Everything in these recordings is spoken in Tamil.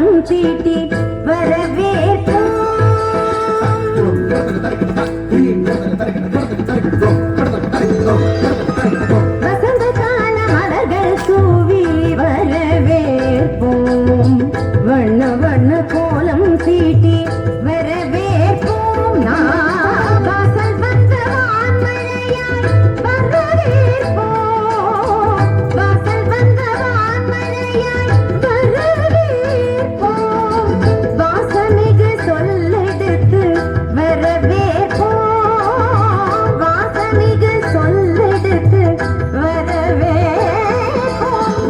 கோலம் சீட்டி வரவேற்போம் வசந்த கால மலர்கள் தூவி வரவேற்போம். வண்ண வண்ண போ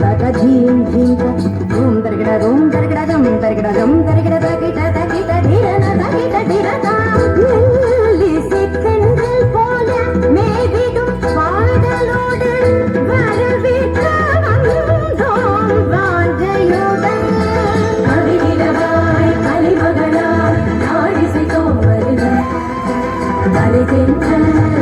தக ஜீம் ஜீம் தூம் தருகிட ரூம் தருகிட தம் தருகிட தம் தருகிட தகிட தகிட தீரன தகிட தீரதா Thank you.